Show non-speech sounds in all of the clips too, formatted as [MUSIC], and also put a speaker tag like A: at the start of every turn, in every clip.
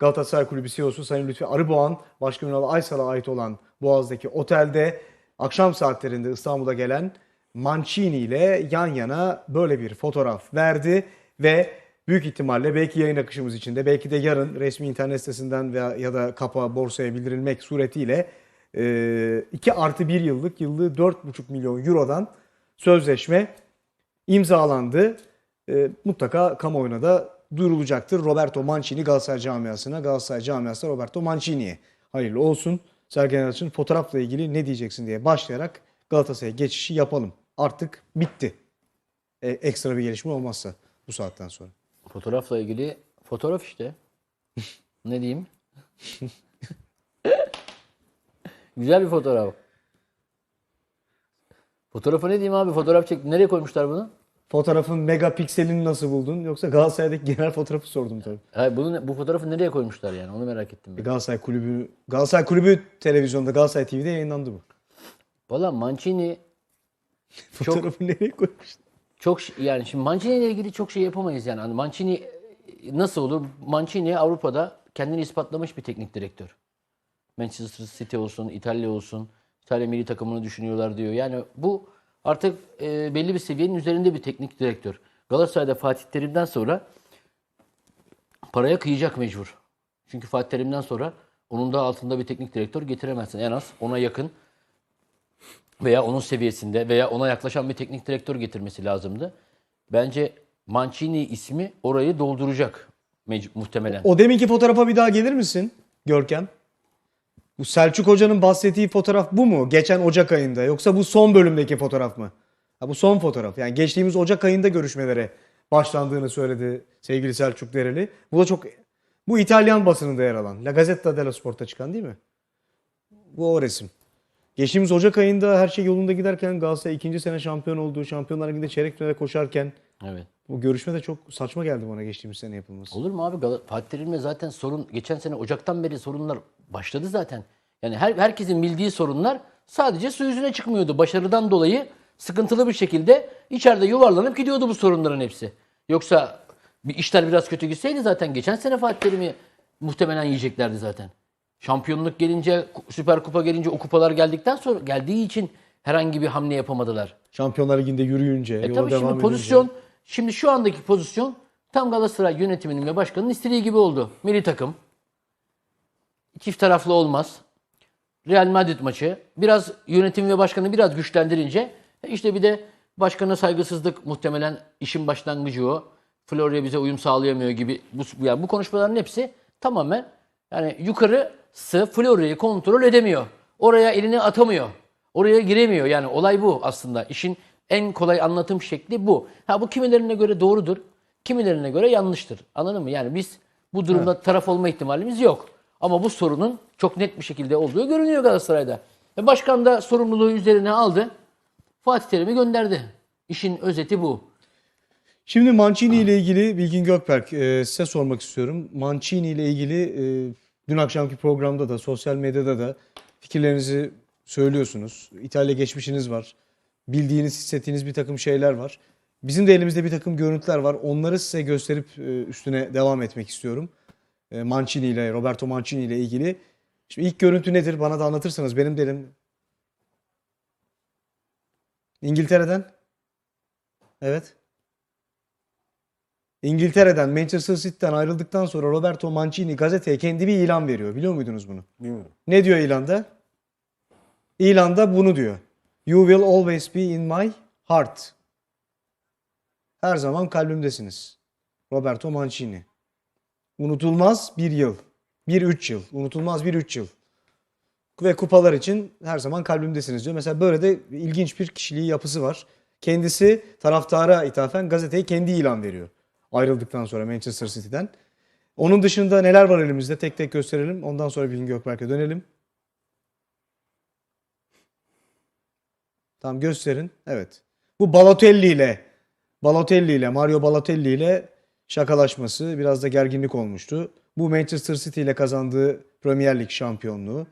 A: Galatasaray Kulübü CEO'su Sayın Lütfi Arıboğan, Başkan Ünal Aysal'a ait olan Boğaz'daki otelde akşam saatlerinde İstanbul'a gelen Mancini ile yan yana böyle bir fotoğraf verdi ve büyük ihtimalle belki yayın akışımız içinde belki de yarın resmi internet sitesinden veya ya da kapa borsaya bildirilmek suretiyle 2 artı 1 yıllık yıllığı 4,5 milyon eurodan sözleşme imzalandı. E, mutlaka kamuoyuna da duyurulacaktır. Roberto Mancini Galatasaray camiasına, Galatasaray camiası Roberto Mancini'ye hayırlı olsun. Sergen Yalçın fotoğrafla ilgili ne diyeceksin diye başlayarak Galatasaray'a geçişi yapalım. Artık bitti. E, ekstra bir gelişme olmazsa bu saatten sonra.
B: Fotoğrafla ilgili fotoğraf işte. [LAUGHS] ne diyeyim? [LAUGHS] Güzel bir fotoğraf. Fotoğrafı ne diyeyim abi? Fotoğraf çek. Nereye koymuşlar bunu?
A: Fotoğrafın megapikselini nasıl buldun? Yoksa Galatasaray'daki genel fotoğrafı sordum tabii.
B: Hayır, bunu, bu fotoğrafı nereye koymuşlar yani? Onu merak ettim ben.
A: Galatasaray Kulübü, Galatasaray Kulübü televizyonda Galatasaray TV'de yayınlandı bu.
B: Valla Mancini Çok- [LAUGHS]
A: Fotoğrafı nereye koymuşlar?
B: çok ş- yani şimdi Mancini ile ilgili çok şey yapamayız yani. Hani Mancini e, nasıl olur? Mancini Avrupa'da kendini ispatlamış bir teknik direktör. Manchester City olsun, İtalya olsun, İtalya milli takımını düşünüyorlar diyor. Yani bu artık e, belli bir seviyenin üzerinde bir teknik direktör. Galatasaray'da Fatih Terim'den sonra paraya kıyacak mecbur. Çünkü Fatih Terim'den sonra onun da altında bir teknik direktör getiremezsin. En az ona yakın veya onun seviyesinde veya ona yaklaşan bir teknik direktör getirmesi lazımdı. Bence Mancini ismi orayı dolduracak muhtemelen.
A: O deminki fotoğrafa bir daha gelir misin Görkem? Bu Selçuk Hoca'nın bahsettiği fotoğraf bu mu? Geçen Ocak ayında. Yoksa bu son bölümdeki fotoğraf mı? Ha, bu son fotoğraf. Yani geçtiğimiz Ocak ayında görüşmelere başlandığını söyledi sevgili Selçuk Dereli. Bu da çok... Bu İtalyan basınında yer alan. La Gazzetta dello Sport'ta çıkan değil mi? Bu o resim. Geçtiğimiz Ocak ayında her şey yolunda giderken Galatasaray ikinci sene şampiyon olduğu, Şampiyonlar Ligi'nde çeyrek finale koşarken
B: Evet.
A: bu görüşme de çok saçma geldi bana geçtiğimiz sene yapılması.
B: Olur mu abi? Gal- Fatih Terim'le zaten sorun geçen sene Ocak'tan beri sorunlar başladı zaten. Yani her herkesin bildiği sorunlar sadece su yüzüne çıkmıyordu. Başarıdan dolayı sıkıntılı bir şekilde içeride yuvarlanıp gidiyordu bu sorunların hepsi. Yoksa bir işler biraz kötü gitseydi zaten geçen sene Fatih Terim'i muhtemelen yiyeceklerdi zaten. Şampiyonluk gelince, Süper Kupa gelince o kupalar geldikten sonra geldiği için herhangi bir hamle yapamadılar.
A: Şampiyonlar Ligi'nde yürüyünce,
B: E
A: yola
B: tabii
A: devam
B: şimdi
A: edince.
B: pozisyon, şimdi şu andaki pozisyon tam Galatasaray yönetiminin ve başkanının istediği gibi oldu. Milli takım. Çift taraflı olmaz. Real Madrid maçı. Biraz yönetim ve başkanı biraz güçlendirince e işte bir de başkana saygısızlık muhtemelen işin başlangıcı o. Florya bize uyum sağlayamıyor gibi. Bu, yani bu konuşmaların hepsi tamamen yani yukarısı Florya'yı kontrol edemiyor. Oraya elini atamıyor. Oraya giremiyor. Yani olay bu aslında. İşin en kolay anlatım şekli bu. Ha bu kimilerine göre doğrudur. Kimilerine göre yanlıştır. Anladın mı? Yani biz bu durumda taraf olma ihtimalimiz yok. Ama bu sorunun çok net bir şekilde olduğu görünüyor Galatasaray'da. Ve başkan da sorumluluğu üzerine aldı. Fatih Terim'i gönderdi. İşin özeti bu.
A: Şimdi Mancini ile ilgili Bilgin Gökberk e, size sormak istiyorum. Mancini ile ilgili e, dün akşamki programda da sosyal medyada da fikirlerinizi söylüyorsunuz. İtalya geçmişiniz var. Bildiğiniz, hissettiğiniz bir takım şeyler var. Bizim de elimizde bir takım görüntüler var. Onları size gösterip e, üstüne devam etmek istiyorum. E, Mancini ile, Roberto Mancini ile ilgili. Şimdi ilk görüntü nedir? Bana da anlatırsanız benim de elim. İngiltere'den. Evet. İngiltere'den Manchester City'den ayrıldıktan sonra Roberto Mancini gazeteye kendi bir ilan veriyor. Biliyor muydunuz bunu?
C: Bilmiyorum.
A: Ne diyor ilanda? İlanda bunu diyor. You will always be in my heart. Her zaman kalbimdesiniz. Roberto Mancini. Unutulmaz bir yıl. Bir üç yıl. Unutulmaz bir üç yıl. Ve kupalar için her zaman kalbimdesiniz diyor. Mesela böyle de ilginç bir kişiliği yapısı var. Kendisi taraftara ithafen gazeteye kendi ilan veriyor. Ayrıldıktan sonra Manchester City'den. Onun dışında neler var elimizde tek tek gösterelim. Ondan sonra Bilgin Gökberk'e dönelim. Tamam gösterin. Evet. Bu Balotelli ile Balotelli ile Mario Balotelli ile şakalaşması biraz da gerginlik olmuştu. Bu Manchester City ile kazandığı Premier Lig şampiyonluğu.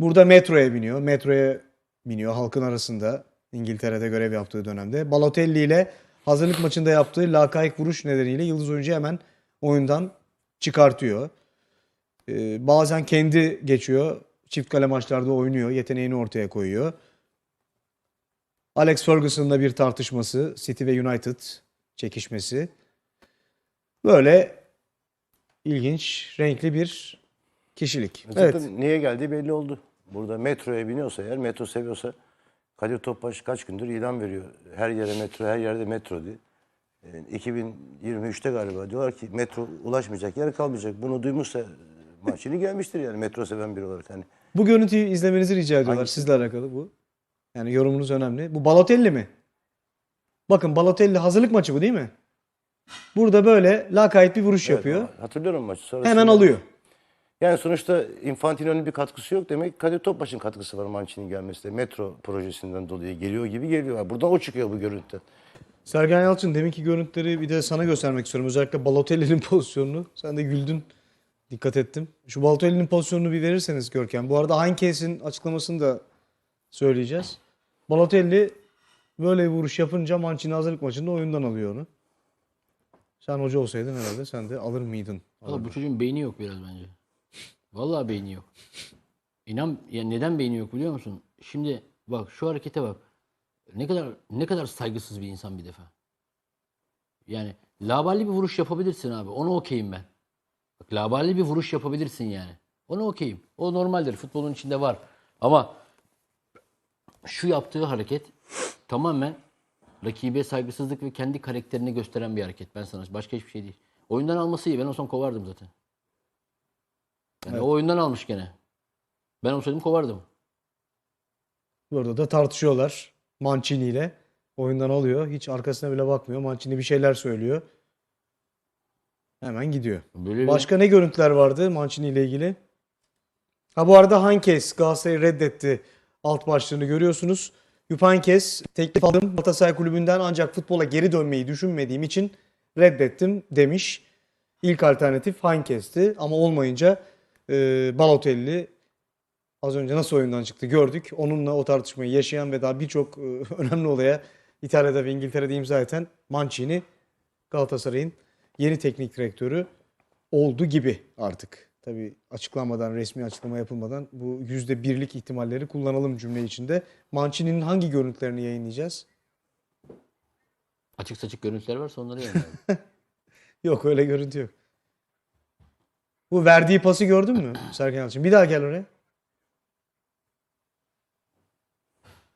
A: Burada metroya biniyor. Metroya biniyor halkın arasında İngiltere'de görev yaptığı dönemde. Balotelli ile hazırlık maçında yaptığı lakayık vuruş nedeniyle yıldız oyuncu hemen oyundan çıkartıyor. Ee, bazen kendi geçiyor. Çift kale maçlarda oynuyor. Yeteneğini ortaya koyuyor. Alex Ferguson'la bir tartışması. City ve United çekişmesi. Böyle ilginç, renkli bir kişilik.
C: Zaten
A: Evet.
C: niye geldiği belli oldu. Burada metroya biniyorsa eğer, metro seviyorsa Kadir Topbaş kaç gündür ilan veriyor. Her yere metro, her yerde metro diye. Ee, 2023'te galiba diyorlar ki metro ulaşmayacak, yer kalmayacak. Bunu duymuşsa e, Mancini gelmiştir yani metro seven biri olarak. Hani
A: Bu görüntüyü izlemenizi rica ediyorlar.
C: Hangisi?
A: Sizle alakalı bu. Yani yorumunuz önemli. Bu Balotelli mi? Bakın Balotelli hazırlık maçı bu değil mi? Burada böyle lakayt bir vuruş yapıyor.
C: hatırlıyorum maçı. Sonrasında-
A: Hemen alıyor.
C: Yani sonuçta Infantino'nun bir katkısı yok demek. Kadir Topbaş'ın katkısı var Mancini'nin gelmesi de. Metro projesinden dolayı geliyor gibi geliyor. Buradan o çıkıyor bu görüntüden.
A: Sergen Yalçın deminki görüntüleri bir de sana göstermek istiyorum. Özellikle Balotelli'nin [LAUGHS] pozisyonunu. Sen de güldün. Dikkat ettim. Şu Balotelli'nin pozisyonunu bir verirseniz Görkem. Bu arada Heinkes'in açıklamasını da söyleyeceğiz. Balotelli böyle bir vuruş yapınca Mancini hazırlık maçında oyundan alıyor onu. Sen hoca olsaydın herhalde sen de alır mıydın?
B: Valla bu çocuğun beyni yok biraz bence. Vallahi beyni yok. İnan ya neden beyni yok biliyor musun? Şimdi bak şu harekete bak. Ne kadar ne kadar saygısız bir insan bir defa. Yani laballi bir vuruş yapabilirsin abi. Onu okeyim ben. Bak laballi bir vuruş yapabilirsin yani. Onu okeyim. O normaldir. Futbolun içinde var. Ama şu yaptığı hareket tamamen rakibe saygısızlık ve kendi karakterini gösteren bir hareket. Ben sana başka hiçbir şey değil. Oyundan alması iyi. Ben olsam kovardım zaten. Yani o oyundan almış gene. Ben olsaydım kovardım.
A: Burada da tartışıyorlar Mancini ile. Oyundan alıyor. Hiç arkasına bile bakmıyor. Mancini bir şeyler söylüyor. Hemen gidiyor.
B: Böyle bir-
A: Başka ne görüntüler vardı Mancini ile ilgili? Ha bu arada Hankes Galatasaray'ı reddetti. Alt başlığını görüyorsunuz. Yupankes teklif aldım Galatasaray kulübünden ancak futbola geri dönmeyi düşünmediğim için reddettim demiş. İlk alternatif Hankes'ti ama olmayınca e, Balotelli az önce nasıl oyundan çıktı gördük. Onunla o tartışmayı yaşayan ve daha birçok e, [LAUGHS] önemli olaya İtalya'da ve İngiltere'de imza eden Mancini Galatasaray'ın yeni teknik direktörü oldu gibi artık. Tabii açıklanmadan, resmi açıklama yapılmadan bu yüzde birlik ihtimalleri kullanalım cümle içinde. Mancini'nin hangi görüntülerini yayınlayacağız?
B: Açık saçık görüntüler varsa onları yayınlayalım. [LAUGHS]
A: Yok öyle görüntü yok. Bu verdiği pası gördün mü [CLEARS THROAT] Sergen Yalçın? Bir daha gel oraya.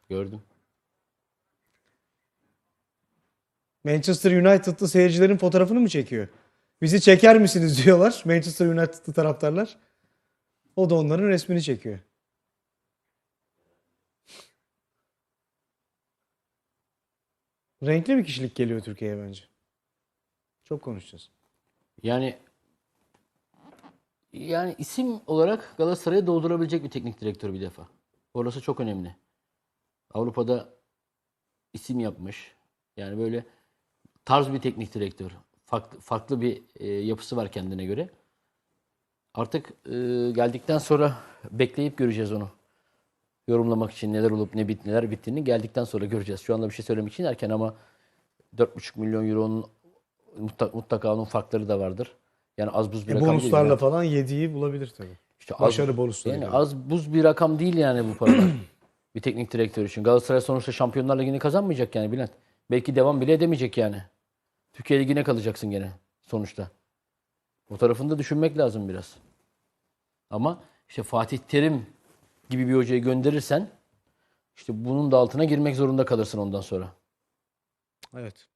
B: Gördüm.
A: Manchester United'lı seyircilerin fotoğrafını mı çekiyor? Bizi çeker misiniz [LAUGHS] diyorlar Manchester United'lı taraftarlar. O da onların resmini çekiyor. Renkli bir kişilik geliyor Türkiye'ye bence. Çok konuşacağız.
B: Yani yani isim olarak Galatasaray'a doldurabilecek bir teknik direktör bir defa. Orası çok önemli. Avrupa'da isim yapmış. Yani böyle tarz bir teknik direktör. Farklı, farklı bir e, yapısı var kendine göre. Artık e, geldikten sonra bekleyip göreceğiz onu. Yorumlamak için neler olup ne bit neler bittiğini geldikten sonra göreceğiz. Şu anda bir şey söylemek için erken ama 4,5 milyon euronun mutlaka, mutlaka onun farkları da vardır. Yani az buz bir
A: E,
B: rakam değil.
A: bonuslarla
B: Yani.
A: falan yediği bulabilir tabii.
B: İşte az-
A: Başarı bonusları
B: Yani
A: gibi.
B: az buz bir rakam değil yani bu paralar. [CLEARS THROAT] bir teknik direktör için. Galatasaray sonuçta Şampiyonlar Ligi'ni kazanmayacak yani Bülent. Belki devam bile edemeyecek yani. Türkiye Ligi'ne kalacaksın gene sonuçta. O tarafını da düşünmek lazım biraz. Ama işte Fatih Terim gibi bir hocayı gönderirsen işte bunun da altına girmek zorunda kalırsın ondan sonra.
A: Evet.